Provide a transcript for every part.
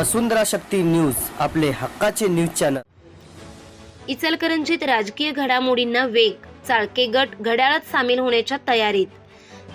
वसुंधरा शक्ती news आपले हक्काचे news channel. इचलकरंजीत राजकीय घडामोडींना वेग चाळके गट घड्याळात सामील होण्याच्या तयारीत.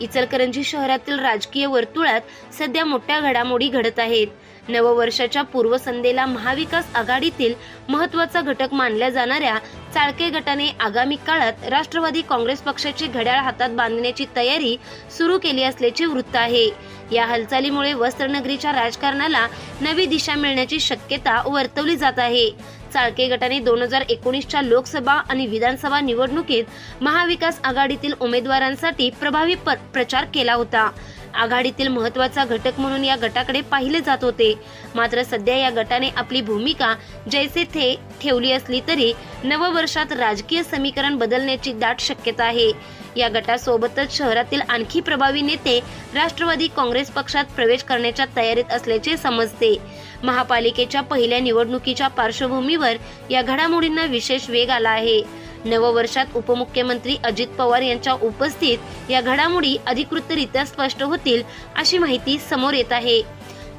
इचलकरंजी शहरातील राजकीय वर्तुळात सध्या मोठ्या घडामोडी घडत आहेत. नववर्षाच्या पूर्वसंध्येला महाविकास आघाडीतील महत्त्वाचा घटक मानल्या जाणाऱ्या चाळके गटाने आगामी काळात राष्ट्रवादी काँग्रेस पक्षाची घड्याळ हातात बांधण्याची तयारी सुरू केली असल्याचे वृत्त आहे. या हालचालीमुळे वस्त्रनगरीच्या राजकारणाला नवी दिशा मिळण्याची शक्यता वर्तवली जात आहे. चाळके गटाने दोन हजार एकोणीसच्या लोकसभा आणि विधानसभा निवडणुकीत महाविकास आघाडीतील उमेदवारांसाठी प्रभावी प- प्रचार केला होता. आघाडीतील महत्त्वाचा घटक म्हणून या गटाकडे पाहिले जात होते. मात्र सध्या या गटाने आपली भूमिका जैसे थे ठेवली असली तरी नववर्षात राजकीय समीकरण बदलण्याची दाट शक्यता आहे. या गटासोबतच शहरातील आणखी प्रभावी नेते राष्ट्रवादी काँग्रेस पक्षात प्रवेश करण्याच्या तयारीत असल्याचे समजते. महापालिकेच्या पहिल्या निवडणुकीच्या पार्श्वभूमीवर या घडामोडींना विशेष वेग आला आहे. नववर्षात उपमुख्यमंत्री अजित पवार यांच्या उपस्थित या घडामोडी अधिकृतरित्या स्पष्ट होतील अशी माहिती समोर येत आहे.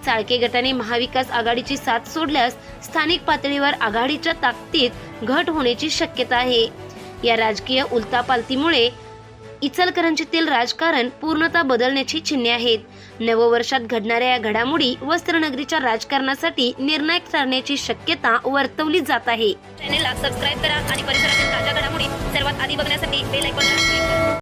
चाळके गटाने महाविकास आघाडीची साथ सोडल्यास स्थानिक पातळीवर आघाडीच्या ताकदीत घट होण्याची शक्यता आहे. या राजकीय उलतापालतीमुळे इचलकरंजीतील राजकारण पूर्णतः बदलण्याची चिन्हे आहेत. नववर्षात घडणाऱ्या या घडामोडी वस्त्रनगरीच्या राजकारणासाठी निर्णायक ठरण्याची शक्यता वर्तवली जात आहे. चॅनेलला सबस्क्राईब करा आणि परिसरातील di ba nasa may, may like na?